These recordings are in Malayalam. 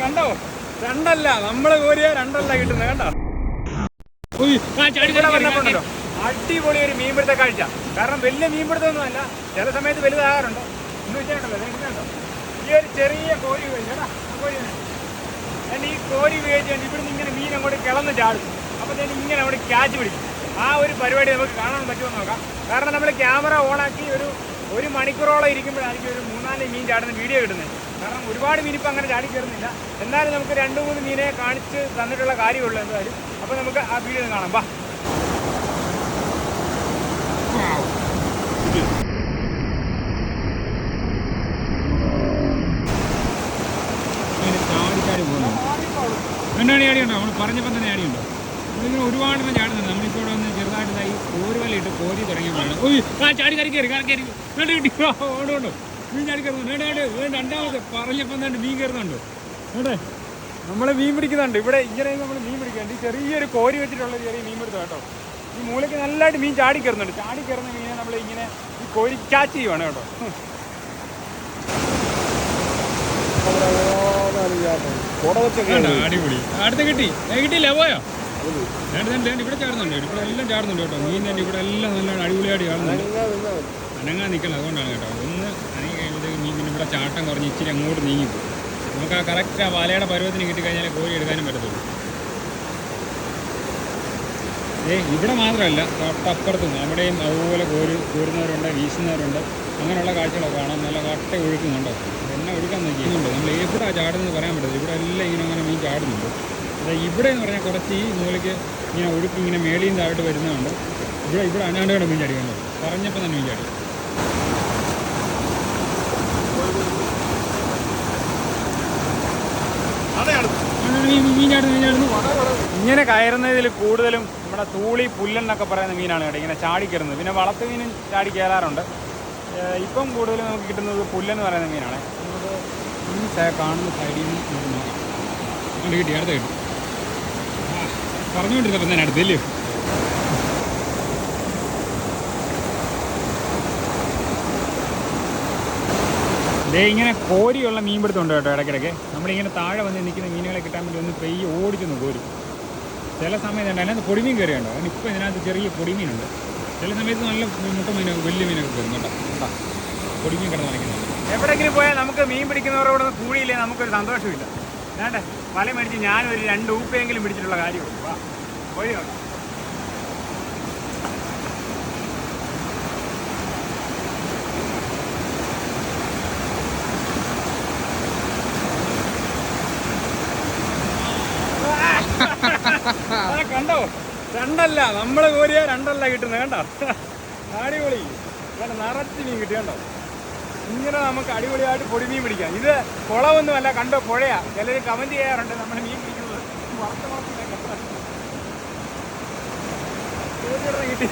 കണ്ടോ? രണ്ടല്ല നമ്മൾ കോരിയ രണ്ടല്ല കിട്ടുന്നത് കണ്ടോ? അടിപൊളി ഒരു മീൻപിടുത്ത കാഴ്ച. കാരണം വലിയ മീൻപിടുത്തമൊന്നും അല്ല ചില സമയത്ത് വലുതാകാറുണ്ട്. എന്ന് വെച്ചിട്ടുണ്ടല്ലോ ഈ ഒരു ചെറിയ കോരി ഉപയോഗിച്ചാ കോരി. ഈ കോരി ഉപയോഗിച്ചുകൊണ്ട് ഇവിടുന്ന് ഇങ്ങനെ മീൻ അങ്ങോട്ട് കിളന്ന് ചാടും. അപ്പോൾ തന്നെ ഇങ്ങനെ അവിടെ ക്യാച്ച് പിടിക്കും. ആ ഒരു പരിപാടി നമുക്ക് കാണാൻ പറ്റുമെന്ന് നോക്കാം. കാരണം നമ്മൾ ക്യാമറ ഓണാക്കി ഒരു ഒരു മണിക്കൂറോളം ഇരിക്കുമ്പോഴായിരിക്കും ഒരു മൂന്നാൽ മീൻ ചാടുന്ന വീഡിയോ കിട്ടുന്നത്. കാരണം ഒരുപാട് മീനിപ്പോൾ അങ്ങനെ ചാടി കയറുന്നില്ല എന്നാലും നമുക്ക് രണ്ട് മൂന്ന് മീനെ കാണിച്ച് തന്നിട്ടുള്ള കാര്യമുള്ളൂ എന്തായാലും. അപ്പോൾ നമുക്ക് ആ വീഡിയോ കാണാം. വാ. രണ്ടാണി അടിയുണ്ടോ? നമ്മൾ പറഞ്ഞപ്പോൾ തന്നെ അടിയുണ്ടോ? നമ്മളിങ്ങനെ ഒരുപാട് എണ്ണം ചാടുന്നുണ്ട് നമ്മളിപ്പോൾ ഇവിടെ വന്ന് ചെറുതായിട്ടായി കോരുവലയിട്ട് കോരി തുടങ്ങിയപ്പോഴാണ് ഓ ആ ചാടി കറി കയറി കറി. കയറി വേണ്ട കിട്ടി മീൻ വേണ്ട രണ്ടാമത് തന്നെ മീൻ കയറുന്നുണ്ടോ? വേണ്ടേ? നമ്മൾ മീൻ പിടിക്കുന്നുണ്ട്. ഇവിടെ ഇങ്ങനെ നമ്മൾ മീൻ പിടിക്കുന്നുണ്ട്. ഈ ചെറിയൊരു കോരി വെച്ചിട്ടുള്ള ചെറിയ മീൻ പിടുത്തം കേട്ടോ. ഈ മൂലയ്ക്ക് നല്ലതായിട്ട് മീൻ ചാടി കയറുന്നുണ്ട് ചാടി കയറുന്ന മീനെ നമ്മൾ ഇങ്ങനെ ഈ കോരി ക്യാച്ച് ചെയ്യുവാണ് കേട്ടോ. അടിപൊളി. അടുത്ത് കിട്ടി. കിട്ടിയില്ല? പോയോ? ഇവിടെ ചാടുന്നുണ്ട്. ഇവിടെ എല്ലാം ചാടുന്നുണ്ട് കേട്ടോ. മീൻ തന്നെ ഇവിടെ എല്ലാം നല്ല അടിപൊളിയായിട്ട് ചാടുന്നുണ്ട്. അനങ്ങാൻ നിൽക്കണം അതുകൊണ്ടാണ് കേട്ടോ. ഒന്ന് അനങ്ങി കഴിയുമ്പോഴത്തേക്ക് നീ പിന്നെ ഇവിടെ ചാട്ടം കുറഞ്ഞ് ഇച്ചിരി അങ്ങോട്ട് നീങ്ങിപ്പോകും നമുക്ക് ആ കറക്റ്റ് ആ വലയുടെ പരുവത്തിന് കിട്ടിക്കഴിഞ്ഞാൽ കോരി എടുക്കാനും പറ്റത്തുള്ളൂ. ഏ ഇവിടെ മാത്രമല്ല തൊട്ടപ്പുറത്തും അവിടെയും അതുപോലെ കോരി കോരുന്നവരുണ്ട് വീശുന്നവരുണ്ട്. അങ്ങനെയുള്ള കാഴ്ചകളൊക്കെ കാണാൻ നല്ല കട്ട ഒഴുക്കുന്നുണ്ടോ? എന്നെ ഒഴുക്കാൻ നോക്കിയുണ്ട് നമ്മൾ എവിടെ ചാടുന്നത് പറയാൻ പറ്റില്ല ഇവിടെ എല്ലാം ഇങ്ങനെ അങ്ങനെ മീൻ ചാടുന്നുണ്ട്. അതെ ഇവിടെ എന്ന് പറഞ്ഞാൽ കുറച്ച് ഈ മൂലയ്ക്ക് ഇങ്ങനെ ഒഴുക്ക് ഇങ്ങനെ മേളിയും താഴോട്ട് വരുന്നതുകൊണ്ട് ഇവിടെ ഇവിടെ അനാണ്ടുകളുടെ മീൻ ചാടിയുണ്ട് പറഞ്ഞപ്പോൾ തന്നെ മീൻ ചാടി അതാണ് മീൻ മീൻ ചാടുന്നു മീൻ ചാടുന്നു ഇങ്ങനെ കയറുന്നതിൽ കൂടുതലും നമ്മുടെ തൂളി പുല്ലെന്നൊക്കെ പറയുന്ന മീനാണ് കേട്ടോ ഇങ്ങനെ ചാടി കയറുന്നത്. പിന്നെ വളർത്തു മീനും ചാടി കയറാറുണ്ട്. ഇപ്പം കൂടുതലും നമുക്ക് കിട്ടുന്നത് പുല്ലെന്ന് പറയുന്ന മീനാണ്. ഈ കാണുന്ന സൈഡിൽ നിന്ന് കിട്ടി അടുത്ത കിട്ടി. പറഞ്ഞുകൊണ്ടിരുന്നപ്പം തന്നെ അടുത്തില്ലേ ദേ ഇങ്ങനെ കോരിയുള്ള മീൻ പിടുത്തമുണ്ട് കേട്ടോ ഇടയ്ക്കിടയ്ക്ക്. നമ്മളിങ്ങനെ താഴെ വന്ന് നിൽക്കുന്ന മീനുകളെ കിട്ടാൻ വേണ്ടി ഒന്ന് പെയ്യ് ഓടിച്ചൊന്ന് പോരും. ചില സമയത്ത് ഉണ്ട് അതിനകത്ത് പൊടിമീൻ കയറിയുണ്ടോ? അതിന് ഇപ്പോൾ ഇതിനകത്ത് ചെറിയ പൊടിമീനുണ്ട്. ചില സമയത്ത് നല്ല മുട്ട മീനൊക്കെ വലിയ മീനൊക്കെ കയറും കേട്ടോ. കേട്ടോ പൊടിമീൻ കിടന്ന് കളിക്കുന്നുണ്ട് എവിടെയെങ്കിലും പോയാൽ നമുക്ക് മീൻ പിടിക്കുന്നവരോട് കൂടിയില്ലേ? നമുക്കൊരു സന്തോഷമില്ല. വേണ്ടേ വല മേടിച്ച് ഞാനൊരു രണ്ട് ഊപ്പയെങ്കിലും പിടിച്ചിട്ടുള്ള കാര്യമുള്ളൂ. വാ പോയി ആ, കണ്ടോ? രണ്ടല്ല നമ്മൾ കോരിയ രണ്ടല്ല കിട്ടുന്നത് കണ്ടോ? അടിപൊളി. കണ്ടോ നിറച്ച് മീൻ കിട്ടി കണ്ടോ? ഇങ്ങനെ നമുക്ക് അടിപൊളിയായിട്ട് പൊടി മീൻ പിടിക്കാം. ഇത് കുളമൊന്നുമല്ല കണ്ടോ? പുഴയാ. ചിലർ കമന്റ് ചെയ്യാറുണ്ട് നമ്മൾ മീൻ പിടിക്കുന്നത്. കിട്ടി.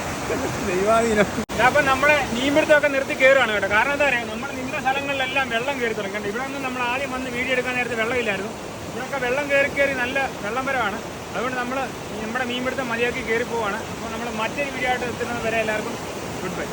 ദൈവാധീനം. അപ്പൊ നമ്മളെ മീൻപിടുത്തമൊക്കെ നിർത്തി കയറുകയാണ് കേട്ടോ. കാരണം എന്താ പറയുക നമ്മുടെ നിന്ന സ്ഥലങ്ങളിലെല്ലാം വെള്ളം കയറി തുടങ്ങി. ഇവിടെ ഒന്നും നമ്മൾ ആദ്യം വന്ന് വീഡിയോ എടുക്കാൻ നേരത്തെ വെള്ളമില്ലായിരുന്നു. ഇവിടെയൊക്കെ വെള്ളം കയറി കയറി നല്ല വെള്ളം വരവാണ്. അതുകൊണ്ട് നമ്മൾ നമ്മുടെ മീൻപിടുത്തം മതിയാക്കി കയറി പോവാണ്. അപ്പോൾ നമ്മൾ മറ്റൊരു വീഡിയോ ആയിട്ട് എത്തുന്നത് വരെ എല്ലാവർക്കും ഗുഡ് ബൈ.